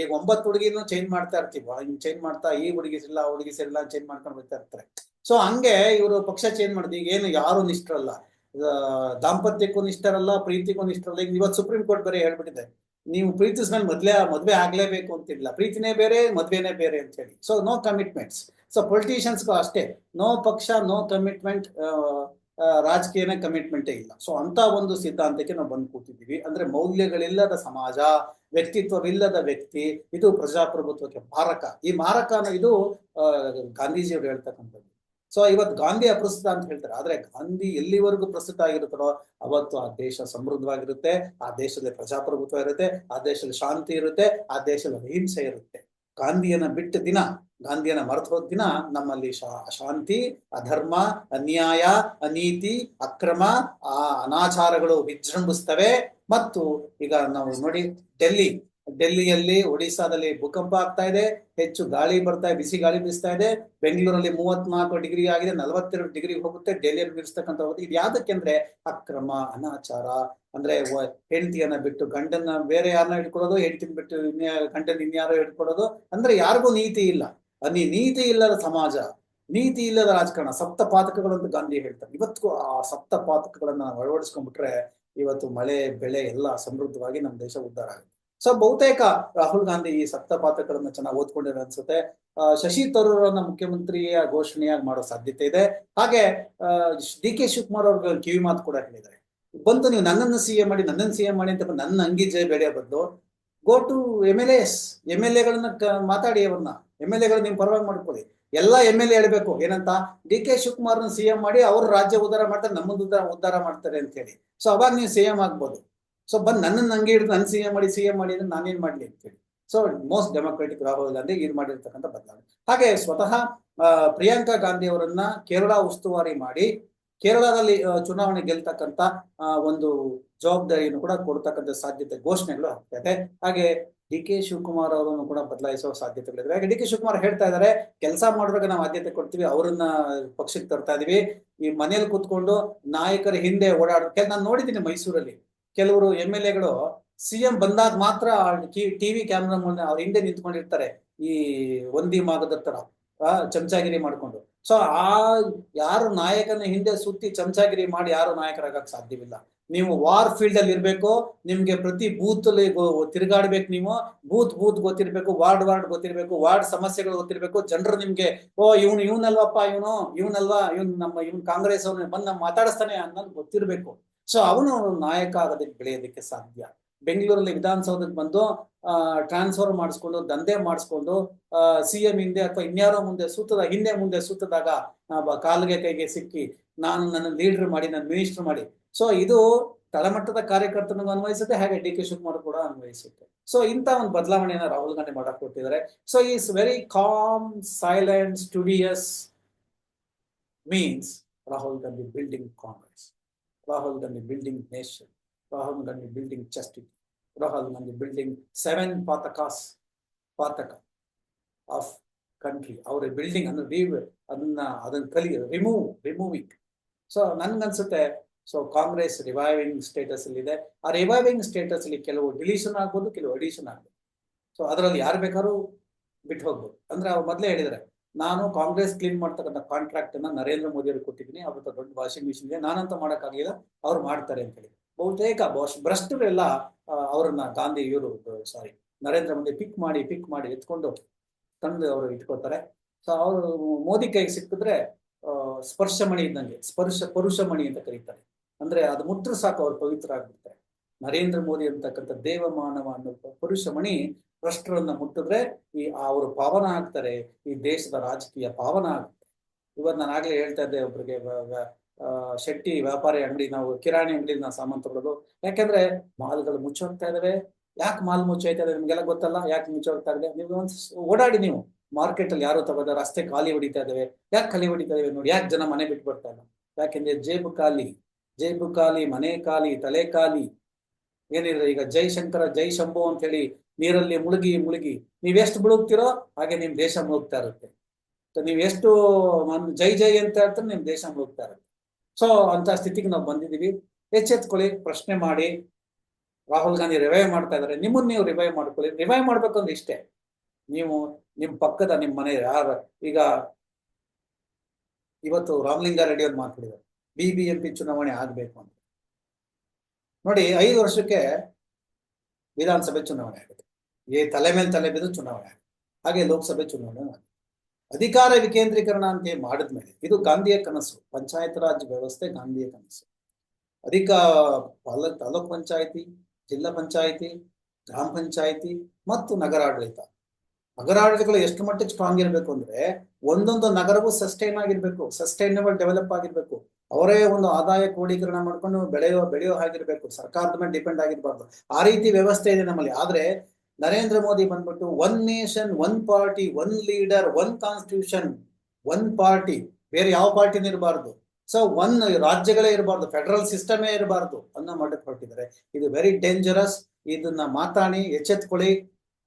ಈಗ ಒಂಬತ್ತು ಹುಡುಗಿನೂ ಚೇಂಜ್ ಮಾಡ್ತಾ ಇರ್ತೀವ. ಹಿಂಗ್ ಚೇಂಜ್ ಮಾಡ್ತಾ ಈ ಹುಡುಗಿ ಸಿಲ್ಲ ಆ ಹುಡುಗಿ ಚೇಂಜ್ ಮಾಡ್ಕೊಂಡು ಬರ್ತಾ ಇರ್ತಾರೆ. ಸೊ ಹಂಗೆ ಇವರು ಪಕ್ಷ ಚೇಂಜ್ ಮಾಡಿದ್ವಿ ಈಗ ಏನು ಯಾರು ನಿಷ್ಠರಲ್ಲ. ದಾಂಪತ್ಯಕ್ಕೂ ನಿಷ್ಠರಲ್ಲ, ಪ್ರೀತಿಗೂ ನಿಷ್ಠರಲ್ಲ. ಈಗ ಇವತ್ತು ಸುಪ್ರೀಂ ಕೋರ್ಟ್ ಬೇರೆ ಹೇಳ್ಬಿಟ್ಟಿದೆ. ನೀವು ಪ್ರೀತಿಸ್ಮೇಲೆ ಮೊದ್ಲೇ ಮದ್ವೆ ಆಗ್ಲೇಬೇಕು ಅಂತಿಲ್ಲ. ಪ್ರೀತಿನೇ ಬೇರೆ, ಮದ್ವೆನೇ ಬೇರೆ ಅಂತ ಹೇಳಿ. ಸೊ ನೋ ಕಮಿಟ್ಮೆಂಟ್ಸ್ ಸೊ ಪೊಲಿಟಿಷಿಯನ್ಸ್ಗೂ ಅಷ್ಟೇ. ನೋ ಪಕ್ಷ ನೋ ಕಮಿಟ್ಮೆಂಟ್ ರಾಜಕೀಯನೇ ಕಮಿಟ್ಮೆಂಟೇ ಇಲ್ಲ. ಸೊ ಅಂತ ಒಂದು ಸಿದ್ಧಾಂತಕ್ಕೆ ನಾವು ಬಂದು ಕೂತಿದ್ದೀವಿ. ಅಂದ್ರೆ ಮೌಲ್ಯಗಳಿಲ್ಲದ ಸಮಾಜ, ವ್ಯಕ್ತಿತ್ವವಿಲ್ಲದ ವ್ಯಕ್ತಿ, ಇದು ಪ್ರಜಾಪ್ರಭುತ್ವಕ್ಕೆ ಮಾರಕ. ಈ ಮಾರಕ ಅನ್ನೋ ಇದು ಗಾಂಧೀಜಿಯವರು ಹೇಳ್ತಕ್ಕಂಥದ್ದು. ಸೊ ಇವತ್ತು ಗಾಂಧಿ ಅಪ್ರಸ್ತುತ ಅಂತ ಹೇಳ್ತಾರೆ. ಆದ್ರೆ ಗಾಂಧಿ ಎಲ್ಲಿವರೆಗೂ ಪ್ರಸ್ತುತ ಆಗಿರುತ್ತಾರೋ ಅವತ್ತು ಆ ದೇಶ ಸಮೃದ್ಧವಾಗಿರುತ್ತೆ, ಆ ದೇಶದಲ್ಲಿ ಪ್ರಜಾಪ್ರಭುತ್ವ ಇರುತ್ತೆ, ಆ ದೇಶದಲ್ಲಿ ಶಾಂತಿ ಇರುತ್ತೆ, ಆ ದೇಶದಲ್ಲಿ ಅಹಿಂಸೆ ಇರುತ್ತೆ. ಗಾಂಧಿಯನ್ನ ಬಿಟ್ಟ ದಿನ ಗಾಂಧಿಯನ್ನ ಮರೆತು ಹೋದ ದಿನ ನಮ್ಮಲ್ಲಿ ಶಾಂತಿ, ಅಧರ್ಮ, ಅನ್ಯಾಯ, ಅನೀತಿ, ಅಕ್ರಮ, ಆ ಅನಾಚಾರಗಳು ವಿಜೃಂಭಿಸ್ತವೆ. ಮತ್ತು ಈಗ ನಾವು ನೋಡಿ, ಡೆಲ್ಲಿ, ಡೆಲ್ಲಿಯಲ್ಲಿ ಒಡಿಶಾದಲ್ಲಿ ಭೂಕಂಪ ಆಗ್ತಾ ಇದೆ. ಹೆಚ್ಚು ಗಾಳಿ ಬರ್ತಾ ಇದೆ ಬಿಸಿ ಗಾಳಿ ಬೀಸ್ತಾ ಇದೆ. ಬೆಂಗಳೂರಲ್ಲಿ ಮೂವತ್ನಾಲ್ಕು ಡಿಗ್ರಿ ಆಗಿದೆ, ನಲವತ್ತೆರಡು ಡಿಗ್ರಿ ಹೋಗುತ್ತೆ. ಡೆಲ್ಲಿಯಲ್ಲಿ ಬೀರಿಸ್ತಕ್ಕಂಥ ಇದು ಯಾವ್ದಕ್ಕೆ ಅಂದ್ರೆ ಅಕ್ರಮ, ಅನಾಚಾರ. ಅಂದ್ರೆ ಹೆಂಡತಿಯನ್ನ ಬಿಟ್ಟು ಗಂಡನ್ನ ಬೇರೆ ಯಾರನ್ನ ಹಿಡ್ಕೊಡೋದು ಹೆಂಡತಿನ ಬಿಟ್ಟು ಗಂಡನ ಇನ್ಯಾರೋ ಇಟ್ಕೊಡೋದು ಅಂದ್ರೆ ಯಾರಿಗೂ ನೀತಿ ಇಲ್ಲ. ಅಲ್ಲಿ ನೀತಿ ಇಲ್ಲದ ಸಮಾಜ, ನೀತಿ ಇಲ್ಲದ ರಾಜಕಾರಣ ಸಪ್ತ ಪಾತಕಗಳು ಅಂತ ಗಾಂಧಿ ಹೇಳ್ತಾರೆ. ಇವತ್ತು ಆ ಸಪ್ತ ಪಾತಕಗಳನ್ನ ನಾವು ಅಳವಡಿಸ್ಕೊಂಡ್ಬಿಟ್ರೆ ಇವತ್ತು ಮಳೆ, ಬೆಳೆ ಎಲ್ಲ ಸಮೃದ್ಧವಾಗಿ ನಮ್ಮ ದೇಶ ಉದ್ಧಾರ ಆಗುತ್ತೆ. ಸೊ ಬಹುತೇಕ ರಾಹುಲ್ ಗಾಂಧಿ ಈ ಸಪ್ತ ಪಾತಕಗಳನ್ನ ಚೆನ್ನಾಗಿ ಓದ್ಕೊಂಡಿರೋ ಅನ್ಸುತ್ತೆ. ಶಶಿ ತರೂರನ್ನ ಮುಖ್ಯಮಂತ್ರಿಯ ಘೋಷಣೆಯಾಗಿ ಮಾಡೋ ಸಾಧ್ಯತೆ ಇದೆ. ಹಾಗೆ ಡಿ ಕೆ ಶಿವಕುಮಾರ್ ಅವ್ರಿಗೆ ಕಿವಿ ಮಾತು ಕೂಡ ಹೇಳಿದ್ದಾರೆ. ಬಂತು ನೀವು ನನ್ನನ್ನು ಸಿ ಎಂ ಮಾಡಿ, ನನ್ನನ್ನು ಸಿ ಎಂ ಮಾಡಿ ಅಂತ ನನ್ನ ಅಂಗಿ ಜಯ ಬೆಳೆಯ ಬದಲು go to M L S M L ಎಗಳನ್ನ ಮಾತಾಡಿ ಅವ್ರನ್ನ. ಎಂ ಎಲ್ ಎಗಳು ನೀವು ಪರವಾಗಿ ಮಾಡ್ಕೊಳ್ಳಿ. ಎಲ್ಲ ಎಂ ಎಲ್ ಎ ಹೇಳ್ಬೇಕು. ಏನಂತ? ಡಿ ಕೆ ಶಿವಕುಮಾರ್ನ ಸಿ ಎಂ ಮಾಡಿ ಅವ್ರ ರಾಜ್ಯ ಉದ್ಧಾರ ಮಾಡ್ತಾರೆ ನಮ್ಮದು ಉದ್ಧಾರ ಉದ್ಧಾರ ಮಾಡ್ತಾರೆ ಅಂತ ಹೇಳಿ. ಸೊ ಅವಾಗ ನೀವು ಸಿ ಎಂ ಆಗ್ಬೋದು. ಸೊ ಬಂದ್ ನನ್ನನ್ನು ಹಂಗೆ ಹಿಡಿದು ನನ್ನ ಸಿ ಎಂ ಮಾಡಿ ಸಿ ಎಂ ಮಾಡಿ ಅಂದ್ರೆ ನಾನೇನ್ ಮಾಡ್ಲಿ ಅಂತ ಹೇಳಿ. So most democratic Rahul Gandhi ಇದು ಮಾಡಿರ್ತಕ್ಕಂಥ ಬದಲಾವಣೆ ಹಾಗೆ ಸ್ವತಃ ಪ್ರಿಯಾಂಕಾ ಗಾಂಧಿ ಅವರನ್ನ ಕೇರಳ ಉಸ್ತುವಾರಿ ಮಾಡಿ ಕೇರಳದಲ್ಲಿ ಚುನಾವಣೆ ಗೆಲ್ತಕ್ಕಂತ ಆ, ಒಂದು ಜವಾಬ್ದಾರಿಯನ್ನು ಕೂಡ ಕೊಡ್ತಕ್ಕಂಥ ಸಾಧ್ಯತೆ ಘೋಷಣೆಗಳು ಆಗ್ತಾ ಇದೆ. ಹಾಗೆ ಡಿ ಕೆ ಶಿವಕುಮಾರ್ ಅವರನ್ನು ಕೂಡ ಬದಲಾಯಿಸುವ ಸಾಧ್ಯತೆಗಳಿದೆ. ಹಾಗೆ ಡಿ ಕೆ ಶಿವಕುಮಾರ್ ಹೇಳ್ತಾ ಇದ್ದಾರೆ, ಕೆಲಸ ಮಾಡುವಾಗ ನಾವು ಆದ್ಯತೆ ಕೊಡ್ತೀವಿ, ಅವರನ್ನ ಪಕ್ಷಕ್ಕೆ ತರ್ತಾ ಇದೀವಿ. ಈ ಮನೆಯಲ್ಲಿ ಕೂತ್ಕೊಂಡು ನಾಯಕರ ಹಿಂದೆ ಓಡಾಡ ನಾನು ನೋಡಿದ್ದೀನಿ ಮೈಸೂರಲ್ಲಿ ಕೆಲವರು ಎಂ ಎಲ್ ಎಗಳು ಸಿಎಂ ಬಂದಾಗ ಮಾತ್ರ ಟಿವಿ ಕ್ಯಾಮ್ರಾ ಮುಂದೆ ಅವ್ರ ಹಿಂದೆ ನಿಂತ್ಕೊಂಡಿರ್ತಾರೆ ಈ ಒಂದಿ ಮಾಗದ ತರ ಚಮಚಾಗಿರಿ ಮಾಡ್ಕೊಂಡು. ಸೊ ಆ ಯಾರು ನಾಯಕನ ಹಿಂದೆ ಸುತ್ತಿ ಚಮಚಾಗಿರಿ ಮಾಡಿ ಯಾರು ನಾಯಕರಾಗಕ್ ಸಾಧ್ಯವಿಲ್ಲ. ನೀವು ವಾರ್ ಫೀಲ್ಡ್ ಅಲ್ಲಿ ಇರಬೇಕು, ನಿಮ್ಗೆ ಪ್ರತಿ ಬೂತ್ ಅಲ್ಲಿ ತಿರುಗಾಡ್ಬೇಕು ನೀವು. ಬೂತ್ ಬೂತ್ ಗೊತ್ತಿರ್ಬೇಕು, ವಾರ್ಡ್ ವಾರ್ಡ್ ಗೊತ್ತಿರ್ಬೇಕು, ವಾರ್ಡ್ ಸಮಸ್ಯೆಗಳು ಗೊತ್ತಿರ್ಬೇಕು. ಜನರು ನಿಮ್ಗೆ, ಓ, ಇವನು, ಇವನಲ್ವಪ್ಪ, ಇವನು, ಇವನಲ್ವಾ, ಇವನ್ ನಮ್ಮ, ಇವನ್ ಕಾಂಗ್ರೆಸ್ ಅವನು ಬಂದ್ ನಮ್ ಮಾತಾಡಿಸ್ತಾನೆ ಅನ್ನೋದು ಗೊತ್ತಿರ್ಬೇಕು. ಸೊ ಅವನು ನಾಯಕ ಆಗೋದಕ್ಕೆ ಬೆಳೆಯೋದಕ್ಕೆ ಸಾಧ್ಯ. ಬೆಂಗಳೂರಲ್ಲಿ ವಿಧಾನಸೌಧಕ್ಕೆ ಬಂದು ಟ್ರಾನ್ಸ್ಫರ್ ಮಾಡಿಸ್ಕೊಂಡು, ದಂಧೆ ಮಾಡಿಸ್ಕೊಂಡು ಸಿ ಎಂ ಹಿಂದೆ ಅಥವಾ ಇನ್ಯಾರೋ ಮುಂದೆ ಸೂತದ, ಹಿಂದೆ ಮುಂದೆ ಸೂತದಾಗ ಕಾಲಿಗೆ ಕೈಗೆ ಸಿಕ್ಕಿ ನಾನು ನನ್ನ ಲೀಡರ್ ಮಾಡಿ, ನನ್ನ ಮಿನಿಸ್ಟರ್ ಮಾಡಿ. ಸೊ ಇದು ತಳಮಟ್ಟದ ಕಾರ್ಯಕರ್ತನಿಗೂ ಅನ್ವಯಿಸುತ್ತೆ, ಹಾಗೆ ಡಿ ಕೆ ಶಿವಕುಮಾರ್ ಕೂಡ ಅನ್ವಯಿಸುತ್ತೆ. ಸೊ ಇಂಥ ಒಂದು ಬದಲಾವಣೆಯನ್ನ ರಾಹುಲ್ ಗಾಂಧಿ ಮಾಡಕ್ ಕೊಟ್ಟಿದ್ದಾರೆ so is very calm silent studious means Rahul Gandhi building Congress Rahul Gandhi building nation Rahul Gandhi building justice Rahul Gandhi building seven ಪಾತಕಾಸ್ ಪಾತಕ ಆಫ್ ಕಂಟ್ರಿ ಅವರ ಬಿಲ್ಡಿಂಗ್ ರೀವ್ ಅದನ್ನ ಅದನ್ನ ಕಲಿ ರಿಮೂವ್ ರಿಮೂವಿಂಗ್ ಸೊ ನನ್ಗನ್ಸುತ್ತೆ ಸೊ ಕಾಂಗ್ರೆಸ್ ರಿವೈವಿಂಗ್ ಸ್ಟೇಟಸ್ ಅಲ್ಲಿ ಇದೆ. ಆ ರಿವೈವಿಂಗ್ ಸ್ಟೇಟಸ್ ಅಲ್ಲಿ ಕೆಲವು ಡಿಲೀಷನ್ ಆಗ್ಬೋದು, ಕೆಲವು ಅಡಿಷನ್ ಆಗ್ಬೋದು. ಸೊ ಅದರಲ್ಲಿ ಯಾರು ಬೇಕಾದ್ರೂ ಬಿಟ್ಟು ಹೋಗ್ಬೋದು. ಅಂದ್ರೆ ಅವ್ರು ಮೊದಲೇ ಹೇಳಿದ್ರೆ, ನಾನು ಕಾಂಗ್ರೆಸ್ ಕ್ಲೀನ್ ಮಾಡ್ತಕ್ಕಂಥ ಕಾಂಟ್ರಾಕ್ಟ್ ಅನ್ನ ನರೇಂದ್ರ ಮೋದಿ ಅವ್ರಿಗೆ ಕೊಟ್ಟಿದ್ದೀನಿ, ಅವ್ರ ದೊಡ್ಡ ವಾಷಿಂಗ್ ಮಿಷಿನ್ ಇದೆ, ನಾನಂತ ಮಾಡೋಕ್ಕಾಗಲಿಲ್ಲ, ಅವ್ರು ಮಾಡ್ತಾರೆ ಅಂತ ಹೇಳಿ. ಬಹುತೇಕ ಭ್ರಷ್ಟರೆಲ್ಲ ಅವ್ರನ್ನ ಗಾಂಧಿ ಇವರು ಸಾರಿ ನರೇಂದ್ರ ಮೋದಿ ಪಿಕ್ ಮಾಡಿ ಪಿಕ್ ಮಾಡಿ ಎತ್ಕೊಂಡು ತಂದು ಅವರು ಇಟ್ಕೋತಾರೆ ಸೊ ಅವರು ಮೋದಿ ಕೈಗೆ ಸಿಕ್ಕಿದ್ರೆ ಸ್ಪರ್ಶಮಣಿ ಇದ್ದಂಗೆ, ಸ್ಪರ್ಶ ಪರುಷಮಣಿ ಅಂತ ಕರೀತಾರೆ. ಅಂದ್ರೆ ಅದು ಮುಟ್ರು ಸಾಕು, ಅವ್ರು ಪವಿತ್ರ ಆಗ್ಬಿಡ್ತಾರೆ ನರೇಂದ್ರ ಮೋದಿ ಅಂತಕ್ಕಂಥ ದೇವ ಮಾನವ ಅನ್ನೋ ಪುರುಷಮಣಿ ಭ್ರಷ್ಟರನ್ನ ಮುಟ್ಟಿದ್ರೆ ಈ ಅವರು ಪಾವನ ಆಗ್ತಾರೆ, ಈ ದೇಶದ ರಾಜಕೀಯ ಪಾವನ ಆಗುತ್ತೆ ಇವತ್ತು ನಾನು ಆಗ್ಲೇ ಹೇಳ್ತಾ ಇದ್ದೆ ಒಬ್ರಿಗೆ ಶೆಟ್ಟಿ ವ್ಯಾಪಾರಿ ಅಂಗಡಿ, ನಾವು ಕಿರಾಣಿ ಅಂಗಡಿ ನಾವು ಸಾಮಾನು ತಗೊಳ್ಳೋದು ಯಾಕಂದ್ರೆ ಮಾಲ್ಗಳು ಮುಚ್ಚೋಗ್ತಾ ಇದಾವೆ. ಯಾಕೆ ಮಾಲ್ ಮುಚ್ಚೋಯ್ತಾ ಇದೆ ನಿಮ್ಗೆಲ್ಲ ಗೊತ್ತಲ್ಲ? ಯಾಕೆ ಮುಚ್ಚೋಗ್ತಾ ಇದೆ? ನೀವು ಓಡಾಡಿ ನೀವು. ಮಾರ್ಕೆಟ್ ಅಲ್ಲಿ ಯಾರು ತಗೋದ ರಸ್ತೆ ಖಾಲಿ ಹೊಡಿತಾ ಇದಾವೆ. ಯಾಕೆ ಖಾಲಿ ಹೊಡಿತಾ ಇದಾವೆ ನೋಡಿ, ಯಾಕೆ ಜನ ಮನೆ ಬಿಟ್ಟು ಬರ್ತಾ ಇಲ್ಲ? ಯಾಕೆಂದ್ರೆ ಜೇಬು ಖಾಲಿ ಜೇಬು ಖಾಲಿ, ಮನೆ ಖಾಲಿ, ತಲೆ ಖಾಲಿ. ಏನಿದ್ರೆ ಈಗ ಜೈ ಶಂಕರ, ಜೈ ಶಂಭು ಅಂತ ಹೇಳಿ ನೀರಲ್ಲಿ ಮುಳುಗಿ ಮುಳುಗಿ. ನೀವ್ ಎಷ್ಟು ಮುಳುಗ್ತಿರೋ ಹಾಗೆ ನಿಮ್ ದೇಶ ಮುಳುಗ್ತಾ ಇರುತ್ತೆ. ನೀವ್ ಎಷ್ಟು ಜೈ ಜೈ ಅಂತ ಹೇಳ್ತಾರೆ ನಿಮ್ ದೇಶ ಮುಳುಗ್ತಾ ಇರುತ್ತೆ. ಸೊ ಅಂತ ಸ್ಥಿತಿಗೆ ನಾವು ಬಂದಿದೀವಿ ಎಚ್ಚೆತ್ಕೊಳ್ಳಿ, ಪ್ರಶ್ನೆ ಮಾಡಿ. ರಾಹುಲ್ ಗಾಂಧಿ ರಿವೈವ್ ಮಾಡ್ತಾ ಇದಾರೆ ನಿಮ್ಮನ್ನ ನೀವು ರಿವೈವ್ ಮಾಡ್ಕೊಳ್ಳಿ. ರಿವೈವ್ ಮಾಡ್ಬೇಕಂದ್ರೆ ಇಷ್ಟೇ. ನೀವು ನಿಮ್ ಪಕ್ಕದ ನಿಮ್ ಮನೆ ಯಾರ ಈಗ ಇವತ್ತು ರಾಮಲಿಂಗಾರೆಡ್ಡಿ ಅವ್ರು ಮಾತಾಡಿದ್ದಾರೆ. ಬಿ ಬಿ ಎಂ ಪಿ ಚುನಾವಣೆ ಆಗ್ಬೇಕು ಅಂತ. ನೋಡಿ, ಐದು ವರ್ಷಕ್ಕೆ ವಿಧಾನಸಭೆ ಚುನಾವಣೆ ಆಗುತ್ತೆ. ಏ ತಲೆ ಮೇಲೆ ತಲೆ ಬಿದ್ದು ಚುನಾವಣೆ ಆಗುತ್ತೆ. ಹಾಗೆ ಲೋಕಸಭೆ ಚುನಾವಣೆ ಆಗುತ್ತೆ. ಅಧಿಕಾರ ವಿಕೇಂದ್ರೀಕರಣ ಅಂತ ಮಾಡಿದ್ಮೇಲೆ ಇದು ಗಾಂಧಿಯ ಕನಸು. ಪಂಚಾಯತ್ ರಾಜ್ ವ್ಯವಸ್ಥೆ ಗಾಂಧಿಯ ಕನಸು. ಅಧಿಕ ತಾಲೂಕ್ ಪಂಚಾಯತಿ, ಜಿಲ್ಲಾ ಪಂಚಾಯತಿ, ಗ್ರಾಮ ಪಂಚಾಯತಿ ಮತ್ತು ನಗರಾಡಳಿತ. ನಗರಾಡಳಿತಗಳು ಎಷ್ಟು ಮಟ್ಟಿಗೆ ಸ್ಟ್ರಾಂಗ್ ಇರಬೇಕು ಅಂದ್ರೆ ಒಂದೊಂದು ನಗರವು ಸಸ್ಟೈನ್ ಆಗಿರ್ಬೇಕು ಸಸ್ಟೈನಬಲ್ ಡೆವಲಪ್ ಆಗಿರ್ಬೇಕು. ಅವರೇ ಒಂದು ಆದಾಯ ಕ್ರೋಢೀಕರಣ ಮಾಡ್ಕೊಂಡು ಬೆಳೆಯೋ ಬೆಳೆಯೋ ಆಗಿರ್ಬೇಕು ಸರ್ಕಾರದ ಮೇಲೆ ಡಿಪೆಂಡ್ ಆಗಿರ್ಬಾರ್ದು. ಆ ರೀತಿ ವ್ಯವಸ್ಥೆ ಇದೆ ನಮ್ಮಲ್ಲಿ. ಆದ್ರೆ ನರೇಂದ್ರ ಮೋದಿ ಬಂದ್ಬಿಟ್ಟು one nation one party one leader one constitution one party ಬೇರೆ ಯಾವ ಪಾರ್ಟಿನೂ ಇರಬಾರ್ದು. ಸೊ ಒನ್ ರಾಜ್ಯಗಳೇ ಇರಬಾರ್ದು ಫೆಡರಲ್ ಸಿಸ್ಟಮೇ ಇರಬಾರ್ದು ಅನ್ನೋ ಮಟ್ಟಕ್ಕೆ ಹೊರಟಿದ್ದಾರೆ. ಇದು ವೆರಿ ಡೇಂಜರಸ್ ಇದನ್ನ ಮಾತಾಡಿ, ಎಚ್ಚೆತ್ಕೊಳ್ಳಿ.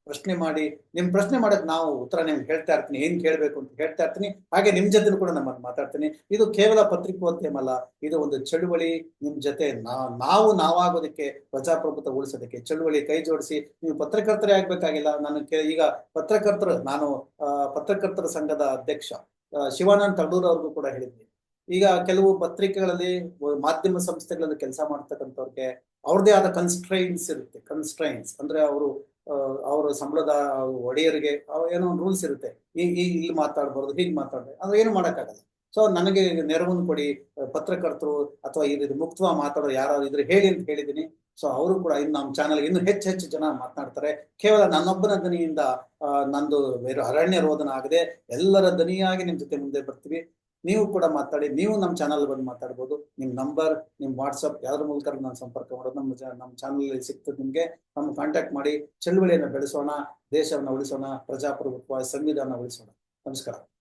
ಪ್ರಶ್ನೆ ಮಾಡಿ, ನಿಮ್ ಪ್ರಶ್ನೆ ಮಾಡಕ್ ನಾವು ಉತ್ತರ ನಿಮ್ಗೆ ಹೇಳ್ತಾ ಇರ್ತೀನಿ, ಏನ್ ಕೇಳ್ಬೇಕು ಅಂತ ಹೇಳ್ತಾ ಇರ್ತೀನಿ. ಹಾಗೆ ನಿಮ್ ಜೊತೆ ಕೂಡ ನಮ್ಮ ಮಾತಾಡ್ತೀನಿ. ಇದು ಕೇವಲ ಪತ್ರಿಕೋದ್ಯಮ ಅಲ್ಲ ಇದು ಒಂದು ಚಳುವಳಿ ನಿಮ್ ಜೊತೆ ನಾವು ನಾವಾಗೋದಕ್ಕೆ ಪ್ರಜಾಪ್ರಭುತ್ವ ಉಳಿಸೋದಕ್ಕೆ ಚಳುವಳಿ ಕೈ ಜೋಡಿಸಿ, ನೀವು ಪತ್ರಕರ್ತರೇ ಆಗ್ಬೇಕಾಗಿಲ್ಲ. ನಾನು ಈಗ ಪತ್ರಕರ್ತರು, ನಾನು ಪತ್ರಕರ್ತರ ಸಂಘದ ಅಧ್ಯಕ್ಷ ಶಿವಾನಂದ್ ತಗಡೂರ್ ಅವ್ರಿಗೂ ಕೂಡ ಹೇಳಿದ್ವಿ. ಈಗ ಕೆಲವು ಪತ್ರಿಕೆಗಳಲ್ಲಿ ಮಾಧ್ಯಮ ಸಂಸ್ಥೆಗಳಲ್ಲಿ ಕೆಲಸ ಮಾಡ್ತಕ್ಕಂಥವ್ರಿಗೆ ಅವ್ರದೇ ಆದ ಕನ್ಸ್ಟ್ರೈನ್ಸ್ ಇರುತ್ತೆ. ಕನ್ಸ್ಟ್ರೈನ್ಸ್ ಅಂದ್ರೆ ಅವರು ಅವರ ಸಂಬಳದ ಒಡೆಯರಿಗೆ ಏನೋ ರೂಲ್ಸ್ ಇರುತ್ತೆ. ಈ ಈ, ಇಲ್ಲಿ ಮಾತಾಡ್ಬಾರ್ದು, ಹೀಗೆ ಮಾತಾಡ್ಬಾರ್ದು ಅದು ಏನು ಮಾಡೋಕ್ಕಾಗಲ್ಲ. ಸೊ ನನಗೆ ನೆರವನ್ನು ಕೊಡಿ, ಪತ್ರಕರ್ತರು ಅಥವಾ ಇದು ಮುಕ್ತವ ಮಾತಾಡೋ ಯಾರು ಇದ್ರೆ ಹೇಳಿ ಅಂತ ಹೇಳಿದ್ದೀನಿ. ಸೊ ಅವರು ಕೂಡ ಇನ್ನು ನಮ್ಮ ಚಾನಲ್ಗೆ ಇನ್ನು ಹೆಚ್ಚು ಹೆಚ್ಚು ಜನ ಮಾತನಾಡ್ತಾರೆ. ಕೇವಲ ನನ್ನೊಬ್ಬನ ದನಿಯಿಂದ ನಂದು ಬೇರೆ ಅರಣ್ಯ ರೋಧನ ಆಗದೆ ಎಲ್ಲರ ದನಿಯಾಗಿ ನಿಮ್ ಜೊತೆ ಮುಂದೆ ಬರ್ತೀವಿ. ನೀವು ಕೂಡ ಮಾತಾಡಿ, ನೀವು ನಮ್ಮ ಚಾನಲ್ ಬಂದು ಮಾತಾಡ್ಬೋದು. ನಿಮ್ ನಂಬರ್ ನಿಮ್ ವಾಟ್ಸಪ್ ಯಾವ್ದ್ರ ಮೂಲಕ ನಾನು ಸಂಪರ್ಕ ಮಾಡೋದು ನಮ್ಮ ನಮ್ಮ ಚಾನಲ್ ಸಿಗ್ತದೆ ನಿಮ್ಗೆ. ನಮ್ಮ ಕಾಂಟ್ಯಾಕ್ಟ್ ಮಾಡಿ, ಚಳುವಳಿಯನ್ನು ಬೆಳೆಸೋಣ, ದೇಶವನ್ನು ಉಳಿಸೋಣ, ಪ್ರಜಾಪ್ರಭುತ್ವ, ಸಂವಿಧಾನ ಉಳಿಸೋಣ. ನಮಸ್ಕಾರ.